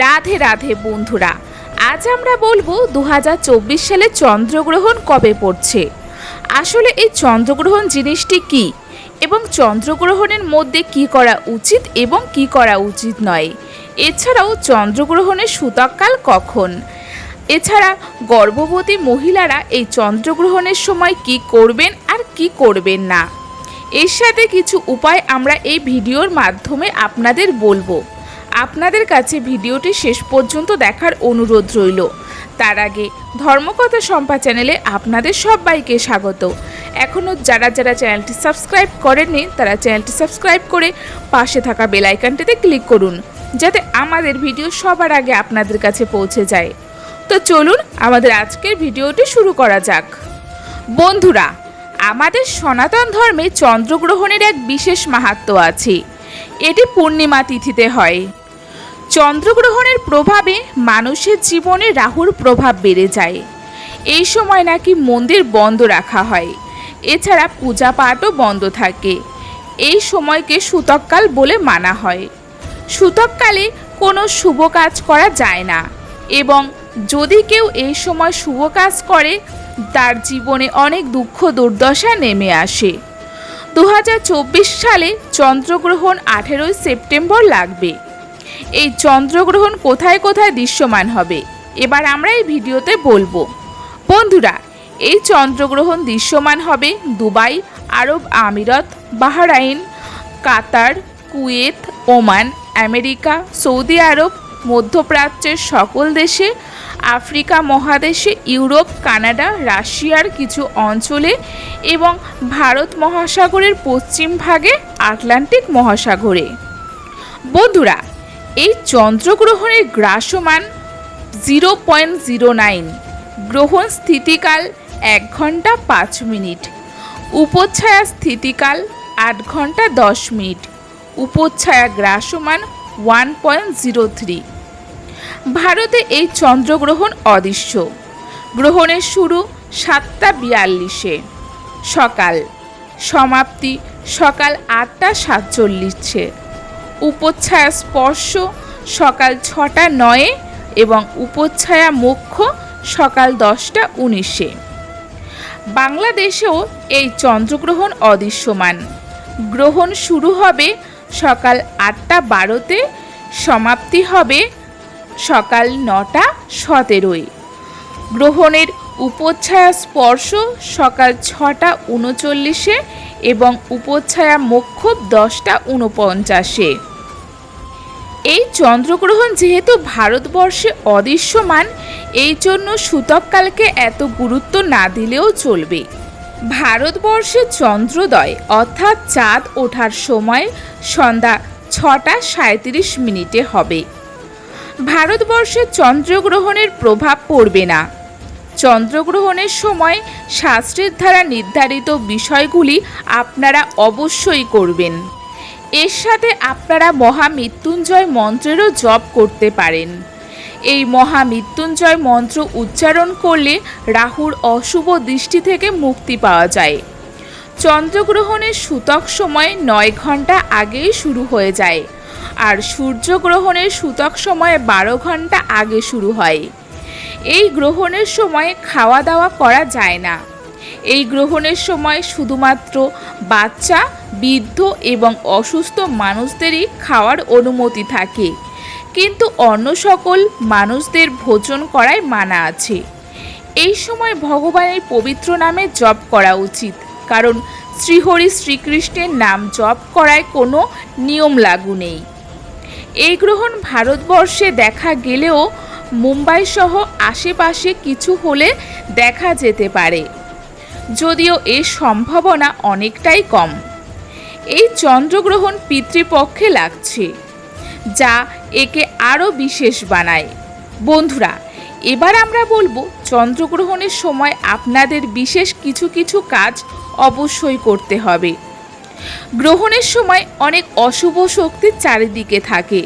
রাধে রাধে বন্ধুরা, আজ আমরা বলব দু হাজার চব্বিশ সালে চন্দ্রগ্রহণ কবে পড়ছে? আসলে এই চন্দ্রগ্রহণ জিনিসটি কি এবং চন্দ্রগ্রহণের মধ্যে কি করা উচিত এবং কি করা উচিত নয়? এছাড়াও চন্দ্রগ্রহণের সূতককাল কখন? এছাড়া গর্ভবতী মহিলারা এই চন্দ্রগ্রহণের সময় কি করবেন আর কি করবেন না? এর সাথে কিছু উপায় আমরা এই ভিডিওর মাধ্যমে আপনাদের বলব। আপনাদের কাছে ভিডিওটি শেষ পর্যন্ত দেখার অনুরোধ রইল। তার আগে ধর্মকথা সম্পা চ্যানেলে আপনাদের সবাইকে স্বাগত। এখনও যারা যারা চ্যানেলটি সাবস্ক্রাইব করেননি, তারা চ্যানেলটি সাবস্ক্রাইব করে পাশে থাকা বেল আইকনটিতে ক্লিক করুন, যাতে আমাদের ভিডিও সবার আগে আপনাদের কাছে পৌঁছে যায়। তো চলুন আমাদের আজকের ভিডিওটি শুরু করা যাক। বন্ধুরা, আমাদের সনাতন ধর্মে চন্দ্রগ্রহণের এক বিশেষ মাহাত্ম আছে। এটি পূর্ণিমা তিথিতে হয়। চন্দ্রগ্রহণের প্রভাবে মানুষের জীবনে রাহুর প্রভাব বেড়ে যায়। এই সময় নাকি মন্দির বন্ধ রাখা হয়। এছাড়া পূজা পাঠও বন্ধ থাকে। এই সময়কে সূতককাল বলে মানা হয়। সূতককালে কোনো শুভ কাজ করা যায় না এবং যদি কেউ এই সময় শুভ কাজ করে, তার জীবনে অনেক দুঃখ দুর্দশা নেমে আসে। দু হাজার চব্বিশ সালে চন্দ্রগ্রহণ আঠেরোই সেপ্টেম্বর লাগবে। এই চন্দ্রগ্রহণ কোথায় কোথায় দৃশ্যমান হবে? এবার আমরা এই ভিডিওতে বলব। বন্ধুরা, এই চন্দ্রগ্রহণ দৃশ্যমান হবে দুবাই, আরব আমিরত, Bahrain, Qatar, Kuwait, Oman, America, Saudi Arab, মধ্যপ্রাচ্যের সকল দেশে, আফ্রিকা মহাদেশে, ইউরোপ, কানাডা, রাশিয়ার কিছু অঞ্চলে এবং ভারত মহাসাগরের পশ্চিম ভাগে আটলান্টিক মহাসাগরে। বন্ধুরা এই চন্দ্রগ্রহণের গ্রাসমান জিরো পয়েন্ট জিরো নাইন। গ্রহণ স্থিতিকাল এক ঘণ্টা পাঁচ মিনিট। উপচ্ছায়া স্থিতিকাল আট ঘণ্টা দশ মিনিট। উপচ্ছায়া গ্রাসমান ওয়ান পয়েন্ট জিরো থ্রি। ভারতে এই চন্দ্রগ্রহণ অদৃশ্য। গ্রহণের শুরু সাতটা বিয়াল্লিশে। সকাল। সমাপ্তি সকাল আটটা সাতচল্লিশে। উপচ্ছায়া স্পর্শ সকাল ছটা নয়ে এবং উপচ্ছায়া মুখ্য সকাল দশটা উনিশে। বাংলাদেশেও এই চন্দ্রগ্রহণ অদৃশ্যমান। গ্রহণ শুরু হবে সকাল আটটা বারোতে, সমাপ্তি হবে সকাল নটা সতেরোয়। গ্রহণের উপচ্ছায়া স্পর্শ সকাল ছটা উনচল্লিশে এবং উপচ্ছায়া মোক্ষব দশটা উনপঞ্চাশে। এই চন্দ্রগ্রহণ যেহেতু ভারতবর্ষে অদৃশ্যমান, এই জন্য সূতককালকে এত গুরুত্ব না দিলেও চলবে। ভারতবর্ষে চন্দ্রোদয়, অর্থাৎ চাঁদ ওঠার সময় সন্ধ্যা ছটা সাঁত্রিশ মিনিটে হবে। ভারতবর্ষে চন্দ্রগ্রহণের প্রভাব পড়বে না। চন্দ্রগ্রহণের সময় শাস্ত্রের দ্বারা নির্ধারিত বিষয়গুলি আপনারা অবশ্যই করবেন। এর সাথে আপনারা মহামৃত্যুঞ্জয় মন্ত্রেরও জপ করতে পারেন। এই মহামৃত্যুঞ্জয় মন্ত্র উচ্চারণ করলে রাহুর অশুভ দৃষ্টি থেকে মুক্তি পাওয়া যায়। চন্দ্রগ্রহণের সূতক সময় নয় ঘণ্টা আগেই শুরু হয়ে যায় আর সূর্যগ্রহণের সূতক সময় বারো ঘণ্টা আগে শুরু হয়। এই গ্রহণের সময় খাওয়া দাওয়া করা যায় না। এই গ্রহণের সময় শুধুমাত্র বাচ্চা, বৃদ্ধ এবং অসুস্থ মানুষদেরই খাওয়ার অনুমতি থাকে। কিন্তু অন্য সকল মানুষদের ভোজন করায় মানা আছে। এই সময় ভগবানের পবিত্র নামে জপ করা উচিত, কারণ শ্রীহরি শ্রীকৃষ্ণের নাম জপ করায় কোনো নিয়ম লাগু নেই। এই গ্রহণ ভারতবর্ষে দেখা গেলেও মুম্বাই সহ আশেপাশে কিছু হলে দেখা যেতে পারে। যদিও এর সম্ভাবনা অনেকটাই কম। এই চন্দ্রগ্রহণ পিতৃপক্ষে লাগছে, যা একে আরও বিশেষ বানায়। বন্ধুরা, এবার আমরা বলব চন্দ্রগ্রহণের সময় আপনাদের বিশেষ কিছু কিছু কাজ অবশ্যই করতে হবে। গ্রহণের সময় অনেক অশুভ শক্তি চারিদিকে থাকে,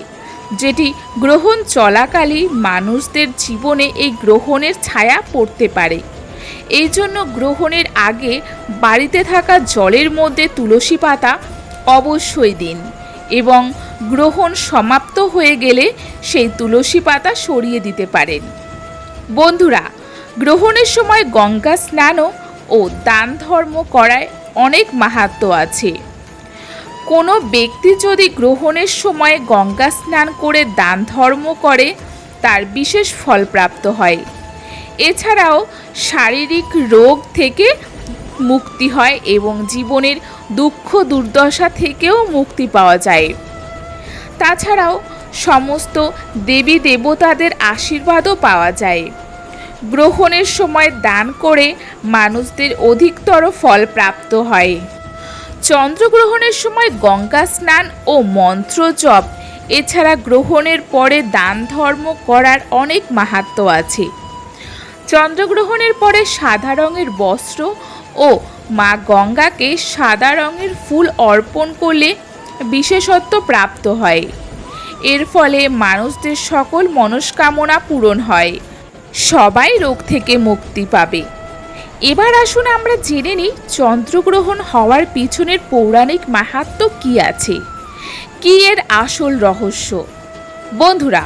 যেটি গ্রহণ চলাকালীন মানুষদের জীবনে এই গ্রহণের ছায়া পড়তে পারে। এই জন্য গ্রহণের আগে বাড়িতে থাকা জলের মধ্যে তুলসী পাতা অবশ্যই দিন এবং গ্রহণ সমাপ্ত হয়ে গেলে সেই তুলসী পাতা সরিয়ে দিতে পারেন। বন্ধুরা, গ্রহণের সময় গঙ্গা স্নানও ও দান ধর্ম করায় অনেক মাহাত্ম আছে। কোনো ব্যক্তি যদি গ্রহণের সময় গঙ্গা স্নান করে দান ধর্ম করে, তার বিশেষ ফল প্রাপ্ত হয়। এছাড়াও শারীরিক রোগ থেকে মুক্তি হয় এবং জীবনের দুঃখ দুর্দশা থেকেও মুক্তি পাওয়া যায়। তাছাড়াও সমস্ত দেবী দেবতাদের আশীর্বাদও পাওয়া যায়। গ্রহণের সময় দান করে মানুষদের অধিকতর ফল প্রাপ্ত হয়। চন্দ্রগ্রহণের সময় গঙ্গা স্নান ও মন্ত্র জপ। এছাড়া গ্রহণের পরে দান ধর্ম করার অনেক মাহাত্ম আছে। চন্দ্রগ্রহণের পরে সাদা রঙের বস্ত্র ও মা গঙ্গাকে সাদা রঙের ফুল অর্পণ করলে বিশেষত্ব প্রাপ্ত হয়। এর ফলে মানুষদের সকল মনস্কামনা পূরণ হয়। সবাই রোগ থেকে মুক্তি পাবে। এবার আসুন আমরা জেনে নিই চন্দ্রগ্রহণ হওয়ার পিছনের পৌরাণিক মাহাত্ম কি আছে? কি এর আসল রহস্য? বন্ধুরা,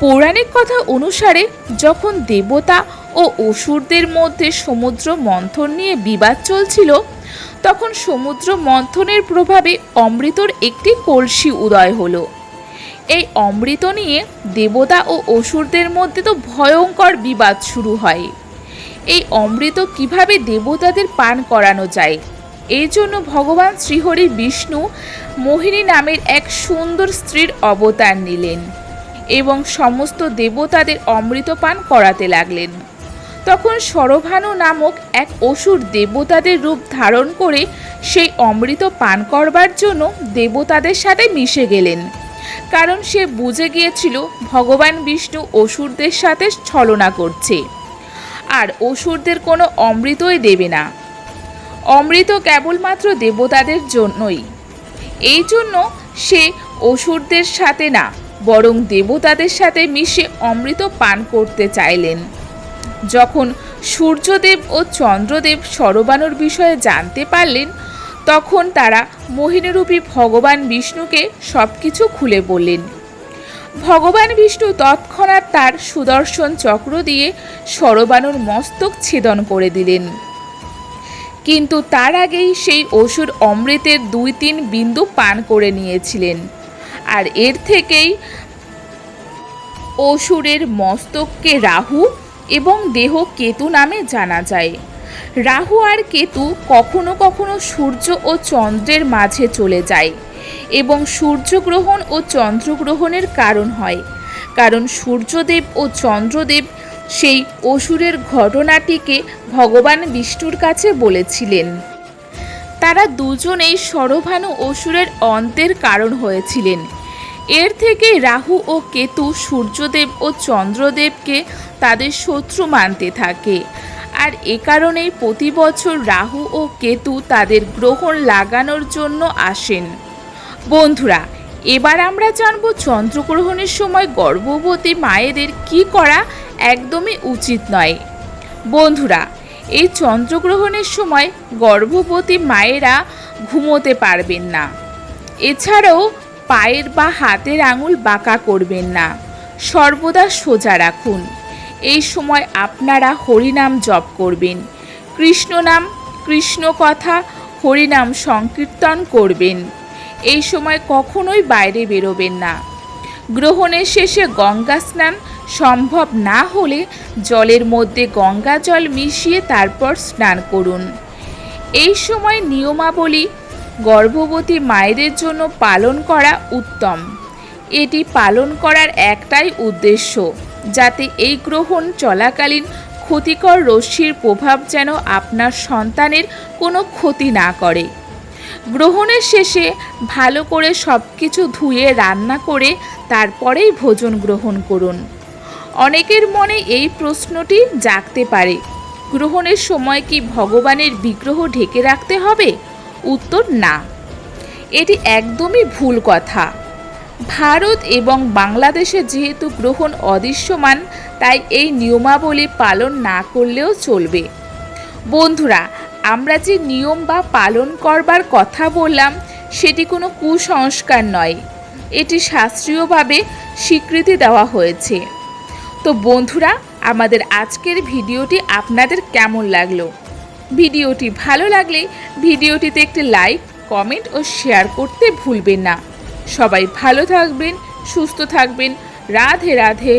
পৌরাণিক কথা অনুসারে যখন দেবতা ও অসুরদের মধ্যে সমুদ্র মন্থন নিয়ে বিবাদ চলছিল, তখন সমুদ্র মন্থনের প্রভাবে অমৃতর একটি কলসি উদয় হলো। এই অমৃত নিয়ে দেবতা ও অসুরদের মধ্যে তো ভয়ঙ্কর বিবাদ শুরু হয়। এই অমৃত কীভাবে দেবতাদের পান করানো যায়? এই জন্য ভগবান শ্রীহরি বিষ্ণু মোহিনী নামের এক সুন্দর স্ত্রীর অবতার নিলেন এবং সমস্ত দেবতাদের অমৃত পান করাতে লাগলেন। তখন সরভানু নামক এক অসুর দেবতাদের রূপ ধারণ করে সেই অমৃত পান করবার জন্য দেবতাদের সাথে মিশে গেলেন। কারণ সে বুঝে গিয়েছিল ভগবান বিষ্ণু অসুরদের সাথে ছলনা করছে। আর অসুরদের কোনো অমৃতই দেবে না। অমৃত কেবলমাত্র দেবতাদের জন্যই। এই জন্য সে অসুরদের সাথে না, বরং দেবতাদের সাথে মিশে অমৃত পান করতে চাইলেন। যখন সূর্যদেব ও চন্দ্রদেব সরবানুর বিষয়ে জানতে পারলেন, তখন তারা মোহিনীরূপী ভগবান বিষ্ণুকে সব কিছু খুলে বললেন। ভগবান বিষ্ণু তৎক্ষণাৎ তার সুদর্শন চক্র দিয়ে সরবানুর মস্তক ছেদন করে দিলেন। কিন্তু তার আগেই সেই অসুর অমৃতের দুই তিন বিন্দু পান করে নিয়েছিলেন। আর এর থেকেই অসুরের মস্তককে রাহু এবং দেহ কেতু নামে জানা যায়। রাহু আর কেতু কখনো কখনো সূর্য ও চন্দ্রের মাঝে চলে যায় এবং সূর্যগ্রহণ ও চন্দ্রগ্রহণের কারণ হয়। কারণ সূর্যদেব ও চন্দ্রদেব সেই অসুরের ঘটনাটিকে ভগবান বিষ্ণুর কাছে বলেছিলেন। তারা দুজনেই সরভানু অসুরের অন্তের কারণ হয়েছিলেন। এর থেকে রাহু ও কেতু সূর্যদেব ও চন্দ্রদেবকে তাদের শত্রু মানতে থাকে। আর এ কারণেই প্রতি বছর রাহু ও কেতু তাদের গ্রহণ লাগানোর জন্য আসেন। বন্ধুরা, এবার আমরা জানব চন্দ্রগ্রহণের সময় গর্ভবতী মায়েদের কি করা একদমই উচিত নয়। বন্ধুরা, এই চন্দ্রগ্রহণের সময় গর্ভবতী মায়েরা ঘুমোতে পারবেন না। এছাড়াও পায়ের বা হাতের আঙুল বাঁকা করবেন না। সর্বদা সোজা রাখুন। এই সময় আপনারা হরিনাম জপ করবেন। কৃষ্ণ নাম, কৃষ্ণ কথা, হরিনাম সংকীর্তন করবেন। এই সময় কখনোই বাইরে বেরোবেন না। গ্রহণের শেষে গঙ্গা স্নান সম্ভব না হলে জলের মধ্যে গঙ্গা জল মিশিয়ে তারপর স্নান করুন। এই সময় নিয়মাবলী গর্ভবতী মায়েদের জন্য পালন করা উত্তম। এটি পালন করার একটাই উদ্দেশ্য, যাতে এই গ্রহণ চলাকালীন ক্ষতিকর রশ্মির প্রভাব যেন আপনার সন্তানের কোনো ক্ষতি না করে। গ্রহণের শেষে ভালো করে সব কিছু ধুয়ে রান্না করে তারপরেই ভোজন গ্রহণ করুন। অনেকের মনে এই প্রশ্নটি জাগতে পারে, গ্রহণের সময় কি ভগবানের বিগ্রহ ঢেকে রাখতে হবে? উত্তর না। এটি একদমই ভুল কথা। ভারত এবং বাংলাদেশে যেহেতু গ্রহণ অদৃশ্যমান, তাই এই নিয়মাবলী পালন না করলেও চলবে। বন্ধুরা, আমরা যে নিয়ম বা পালন করবার কথা বললাম, সেটি কোনো কুসংস্কার নয়। এটি শাস্ত্রীয়ভাবে স্বীকৃতি দেওয়া হয়েছে। তো বন্ধুরা, আমাদের আজকের ভিডিওটি আপনাদের কেমন লাগল? ভিডিওটি ভালো লাগলে ভিডিওটিতে একটি লাইক, কমেন্ট ও শেয়ার করতে ভুলবেন না। সবাই ভালো থাকবেন, সুস্থ থাকবেন। রাধে রাধে।